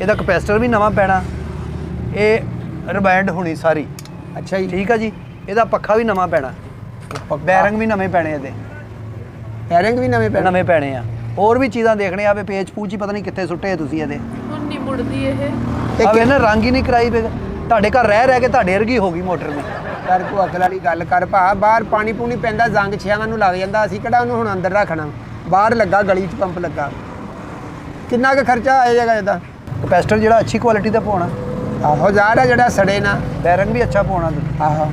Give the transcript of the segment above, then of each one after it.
ਇਹਦਾ ਕਪੈਸਿਟਰ ਵੀ ਨਵਾਂ ਪੈਣਾ। ਇਹ ਰਿਬੈਂਡ ਹੋਣੀ ਸਾਰੀ। ਅੱਛਾ ਜੀ। ਠੀਕ ਆ ਜੀ? ਇਹਦਾ ਪੱਖਾ ਵੀ ਨਵਾਂ ਪੈਣਾ। ਬੈਰਿੰਗ ਵੀ ਨਵੇਂ ਪੈਣੇ ਇਹਦੇ। ਹੈਰਿੰਗ ਵੀ ਨਵੇਂ ਪੈਣੇ? ਨਵੇਂ ਪੈਣੇ ਆ। ਹੋਰ ਵੀ ਚੀਜ਼ਾਂ ਦੇਖਣੇ ਆਵੇ ਪੇਚ ਪੂਚ ਹੀ ਪਤਾ ਨਹੀਂ ਕਿੱਥੇ ਸੁੱਟੇ ਤੁਸੀਂ ਇਹਦੇ। ਹੁਣ ਨਹੀਂ ਮੁੜਦੀ ਇਹ। ਆਵੇ ਨਾ ਰੰਗ ਹੀ ਨਹੀਂ ਕਰਾਈ ਵੇ ਤੁਹਾਡੇ ਘਰ ਰਹਿ ਰਹਿ ਕੇ ਤੁਹਾਡੇ ਵਰਗੀ ਹੋ ਗਈ ਮੋਟਰ ਵੀ। ਕਰ ਕੋ ਅਕਲ ਵਾਲੀ ਗੱਲ ਕਰ ਭਾ। ਬਾਹਰ ਪਾਣੀ ਪੂਣੀ ਪੈਂਦਾ ਜ਼ੰਗ ਛਿਆਵਾਂ ਨੂੰ ਲੱਗ ਜਾਂਦਾ। ਅਸੀਂ ਕਿਹੜਾ ਉਹਨੂੰ ਹੁਣ ਅੰਦਰ ਰੱਖਣਾ? ਬਾਹਰ ਲੱਗਾ ਗਲੀ 'ਚ ਪੰਪ ਲੱਗਾ। ਕਿੰਨਾ ਕੁ ਖਰਚਾ ਆ ਜਾਏਗਾ ਇਹਦਾ? ਕਪੈਸਿਟਰ ਜਿਹੜਾ ਅੱਛੀ ਕੁਆਲਿਟੀ ਦਾ ਪਾਉਣਾ। ਆਹੋ ਆ ਜਿਹੜਾ ਸੜੇ ਨਾ। ਬੈਰਿੰਗ ਵੀ ਅੱਛਾ ਪਾਉਣਾ ਤੁਸੀਂ ਆਹੋ।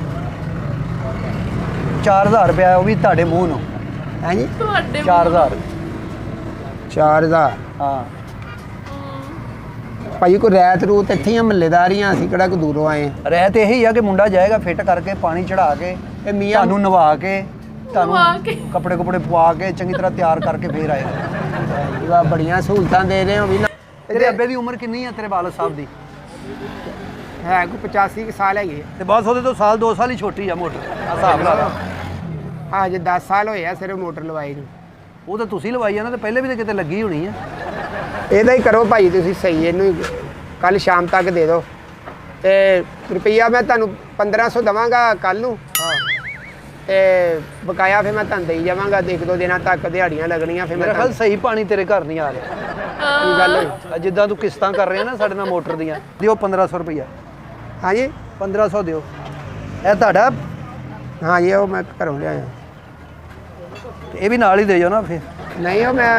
4000 ਰੁਪਇਆ ਉਹ ਵੀ ਤੁਹਾਡੇ ਮੂੰਹ ਨੂੰ। ਹੈ ਜੀ ਤੁਹਾਡੇ 4000 4000 ਹਾਂ। ਭਾਈ ਕੋਈ ਰੈਤ ਰੂਤ ਇੱਥੇ ਹੀ ਆ ਮਹੱਲੇਦਾਰੀਆਂ ਅਸੀਂ ਕਿਹੜਾ ਕੋ ਦੂਰੋਂ ਆਏ। ਰਹਿ ਤੇ ਇਹੀ ਆ ਕਿ ਮੁੰਡਾ ਜਾਏਗਾ ਫਿੱਟ ਕਰਕੇ ਪਾਣੀ ਚੜਾ ਕੇ ਇਹ ਮੀਆਂ ਤੁਹਾਨੂੰ ਨਵਾ ਕੇ ਤੁਹਾਨੂੰ ਕੇ। ਕੱਪੜੇ ਕੁਪੜੇ ਪਵਾ ਕੇ ਚੰਗੀ ਤਰ੍ਹਾਂ ਤਿਆਰ ਕਰਕੇ ਫੇਰ ਆਏਗਾ। ਵਾ ਬੜੀਆਂ ਸਹੂਲਤਾਂ ਦੇ ਰਹੇ ਹੋ ਵੀ ਨਾ। ਤੇਰੇ ਅੱਬੇ ਦੀ ਉਮਰ ਕਿੰਨੀ ਆ ਤੇਰੇ ਵਾਲਦ ਸਾਹਿਬ ਦੀ? ਹੈ ਕੋਈ 85 ਕੁ ਸਾਲ ਹੈਗੇ। ਤੇ ਬਸ ਉਹਦੇ ਤੋਂ ਸਾਲ 2 ਸਾਲ ਹੀ ਛੋਟੀ ਆ ਮੋਟਰ ਆ ਹਿਸਾਬ ਲਾ ਲਾ। ਆ ਅੱਜ 10 ਸਾਲ ਹੋਏ ਆ ਸਿਰਫ ਮੋਟਰ ਲਵਾਈ ਨੂੰ। ਉਹ ਤਾਂ ਤੁਸੀਂ ਲਵਾਈ ਆ ਨਾ ਤੇ ਪਹਿਲੇ ਵੀ ਤਾਂ ਕਿਤੇ ਲੱਗੀ ਹੋਣੀ ਆ। ਇਹਦਾ ਹੀ ਕਰੋ ਭਾਈ ਤੁਸੀਂ ਸਹੀ ਇਹਨੂੰ ਕੱਲ ਸ਼ਾਮ ਤੱਕ ਦੇ ਦਿਓ। ਤੇ ਰੁਪਈਆ ਮੈਂ ਤੁਹਾਨੂੰ 1500 ਦਵਾਂਗਾ ਕੱਲ ਨੂੰ। ਹਾਂ। ਤੇ ਬਕਾਇਆ ਫਿਰ ਮੈਂ ਤੁਹਾਨੂੰ ਦੇਈ ਜਾਵਾਂਗਾ ਇੱਕ ਦੋ ਦਿਨਾਂ ਤੱਕ ਦਿਹਾੜੀਆਂ ਲੱਗਣੀਆਂ ਫਿਰ ਮੈਂ ਮੇਰਾ ਖਿਆਲ ਸਹੀ ਪਾਣੀ ਤੇਰੇ ਘਰ ਨਹੀਂ ਆ ਰਿਹਾ। ਕੀ ਗੱਲ ਆ ਜਿੱਦਾਂ ਤੂੰ ਕਿਸ਼ਤਾਂ ਕਰ ਰਿਹਾ ਨਾ ਸਾਡੇ ਨਾਲ ਮੋਟਰ ਦੀਆਂ ਦਿਓ 1500 ਰੁਪਈਆ। ਹਾਂਜੀ 1500 ਦਿਓ। ਇਹ ਤੁਹਾਡਾ ਹਾਂ ਜੀ ਉਹ ਮੈਂ ਘਰੋਂ ਲਿਆਇਆ। ਤੇ ਇਹ ਵੀ ਨਾਲ ਹੀ ਦੇ ਜਾਓ ਨਾ ਫਿਰ। ਨਹੀਂ ਉਹ ਮੈਂ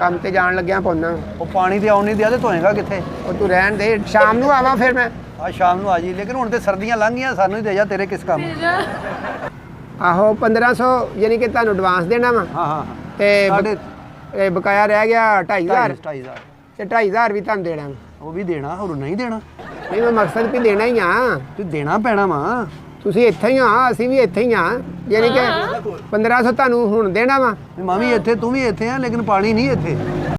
ਕੰਮ ਤੇ ਜਾਣ ਲੱਗਿਆ ਪਹੁੰਚਣਾ ਉਹ ਪਾਣੀ ਤੇ ਆਉਣ ਨਹੀਂ ਦਿਆ ਤੇ ਧੋਏਗਾ ਕਿੱਥੇ? ਉਹ ਤੂੰ ਰਹਿਣ ਦੇ ਸ਼ਾਮ ਨੂੰ ਆਵਾਂ ਫਿਰ ਮੈਂ। ਆ ਸ਼ਾਮ ਨੂੰ ਆ ਜੀ ਲੇਕਿਨ ਹੁਣ ਤੇ ਸਰਦੀਆਂ ਲੰਘ ਗਈਆਂ ਸਾਨੂੰ ਹੀ ਦੇ ਜਾ ਤੇਰੇ ਕਿਸ ਕੰਮ। ਆਹੋ 1500 ਯਾਨੀ ਕਿ ਤੁਹਾਨੂੰ ਐਡਵਾਂਸ ਦੇਣਾ ਵਾ। ਹਾਂ ਹਾਂ ਹਾਂ। ਤੇ ਸਾਡੇ ਇਹ ਬਕਾਇਆ ਰਹਿ ਗਿਆ 2500 25000 ਤੇ 2500 ਵੀ ਤੁਹਾਨੂੰ ਦੇਣਾ। ਉਹ ਵੀ ਦੇਣਾ ਹੋਰ ਨਹੀਂ ਦੇਣਾ। ਨਹੀਂ ਮੈਂ ਮਕਸਦ ਵੀ ਦੇਣਾ ਹੀ ਆ। ਤੂੰ ਦੇਣਾ ਪੈਣਾ ਵਾ। ਤੁਸੀਂ ਇੱਥੇ ਹੀ ਆ ਅਸੀਂ ਵੀ ਇੱਥੇ ਹੀ ਆ। ਯਾਨੀ ਕਿ 1500 ਤੁਹਾਨੂੰ ਹੁਣ ਦੇਣਾ ਵਾ। ਮੈਂ ਵੀ ਇੱਥੇ ਤੂੰ ਵੀ ਇੱਥੇ ਆ ਲੇਕਿਨ ਪਾਣੀ ਨਹੀਂ ਇੱਥੇ।